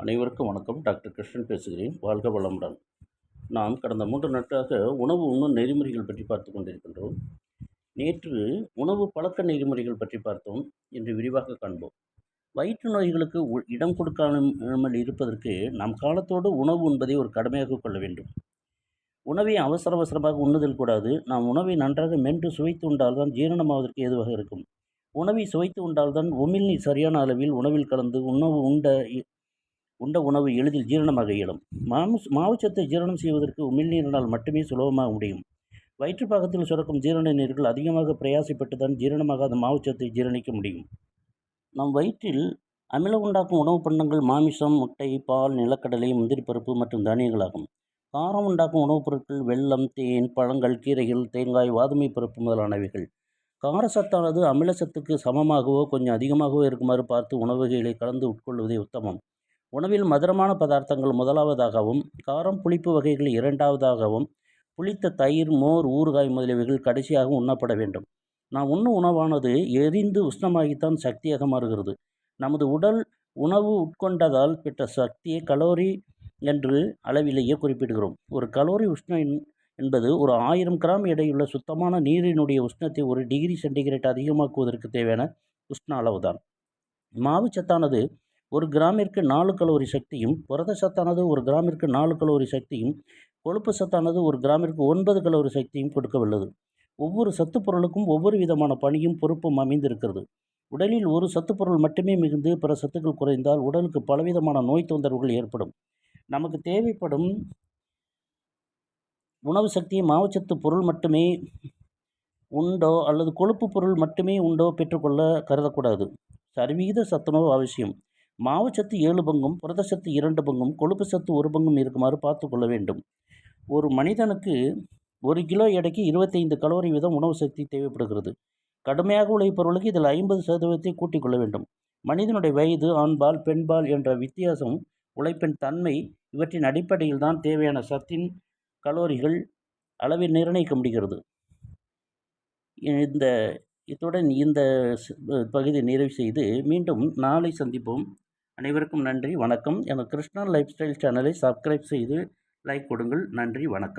அனைவருக்கும் வணக்கம். டாக்டர் கிருஷ்ணன் பேசுகிறேன். வாழ்க வளமுடன். நாம் கடந்த மூன்று நாட்களாக உணவு உண்ணும் நெறிமுறைகள் பற்றி பார்த்து கொண்டிருக்கின்றோம். நேற்று உணவு பழக்க நெறிமுறைகள் பற்றி பார்த்தோம் என்று விரிவாக காண்போம். வயிற்று நோய்களுக்கு இடம் கொடுக்காமல் இருப்பதற்கு நாம் காலத்தோடு உணவு உண்பதை ஒரு கடமையாக கொள்ள வேண்டும். உணவை அவசர அவசரமாக உண்ணுதல் கூடாது. நாம் உணவை நன்றாக மென்று சுவைத்து உண்டால்தான் ஜீரணமாவதற்கு ஏதுவாக இருக்கும். உணவை சுவைத்து உண்டால்தான் உமிழ்நீர் சரியான அளவில் உணவில் கலந்து உணவு உண்ட உண்ட உணவு எளிதில் ஜீரணமாக இயலும். மாமு மாவுச்சத்தை ஜீரணம் செய்வதற்கு உமிழ்நீரினால் மட்டுமே சுலபமாக முடியும். வயிற்றுப்பாகத்தில் சுரக்கும் ஜீரண நீர்கள் அதிகமாக பிரயாசப்பட்டு தான் ஜீரணமாகாத மாவுச்சத்தை ஜீரணிக்க முடியும். நம் வயிற்றில் அமிலம் உண்டாக்கும் உணவுப் பண்டங்கள் மாமிசம் முட்டை பால் நிலக்கடலை முந்திரி பருப்பு மற்றும் தானியங்களாகும். காரம் உண்டாக்கும் உணவுப் பொருட்கள் வெல்லம் தேன் பழங்கள் கீரைகள் தேங்காய் வாதுமை பருப்பு முதலானவைகள். காரசத்தானது அமிலசத்துக்கு சமமாகவோ கொஞ்சம் அதிகமாகவோ இருக்குமாறு பார்த்து உணவுகளை கலந்து உட்கொள்வதே உத்தமம். உணவில் மதுரமான பதார்த்தங்கள் முதலாவதாகவும் காரம் புளிப்பு வகைகள் இரண்டாவதாகவும் புளித்த தயிர் மோர் ஊறுகாய் முதலியவைகள் கடைசியாக உண்ணப்பட வேண்டும். நாம் உண்ணும் உணவானது எரிந்து உஷ்ணமாகித்தான் சக்தியாக மாறுகிறது. நமது உடல் உணவு உட்கொண்டதால் பெற்ற சக்தியை கலோரி என்று அளவிலேயே குறிப்பிடுகிறோம். ஒரு கலோரி உஷ்ணம் என்பது ஒரு ஆயிரம் கிராம் எடையுள்ள சுத்தமான நீரினுடைய உஷ்ணத்தை ஒரு டிகிரி சென்டிகிரேட் அதிகமாக்குவதற்கு தேவையான உஷ்ண அளவுதான். மாவுச்சத்தானது ஒரு கிராமிற்கு நாலு கலோரி சக்தியும் புரத சத்தானது ஒரு கிராமிற்கு நாலு கலோரி சக்தியும் கொழுப்பு சத்தானது ஒரு கிராமிற்கு ஒன்பது கலோரி சக்தியும் கொடுக்க ஒவ்வொரு சத்துப்பொருளுக்கும் ஒவ்வொரு விதமான பணியும் பொறுப்பும் அமைந்திருக்கிறது. உடலில் ஒரு சத்துப்பொருள் மட்டுமே மிகுந்து பிற சத்துக்கள் குறைந்தால் உடலுக்கு பலவிதமான நோய் தொந்தரவுகள் ஏற்படும். நமக்கு தேவைப்படும் உணவு சக்தியை மாவுச்சத்து பொருள் மட்டுமே உண்டோ அல்லது கொழுப்பு பொருள் மட்டுமே உண்டோ பெற்றுக்கொள்ள கருதக்கூடாது. சரிவிகித சத்துணவு அவசியம். மாவுச்சத்து ஏழு பங்கும் புரதச்சத்து இரண்டு பங்கும் கொழுப்பு சத்து ஒரு பங்கும் இருக்குமாறு பார்த்து கொள்ள வேண்டும். ஒரு மனிதனுக்கு ஒரு கிலோ எடைக்கு இருபத்தைந்து கலோரி வீதம் உணவு சக்தி தேவைப்படுகிறது. கடுமையாக உழைப்பவர்களுக்கு இதில் ஐம்பது சதவீதத்தை கூட்டிக் கொள்ள வேண்டும். மனிதனுடைய வயது ஆண்பால் பெண்பால் என்ற வித்தியாசம் உழைப்பின் தன்மை இவற்றின் அடிப்படையில் தான் தேவையான சத்தின் கலோரிகள் அளவை நிர்ணயிக்க முடிகிறது. இந்த இத்துடன் இந்த பகுதியை நிறைவு செய்து மீண்டும் நாளை சந்திப்போம். அனைவருக்கும் நன்றி. வணக்கம். எனது கிருஷ்ணா லைஃப் ஸ்டைல் சேனலை சப்ஸ்கிரைப் செய்து லைக் கொடுங்கள். நன்றி. வணக்கம்.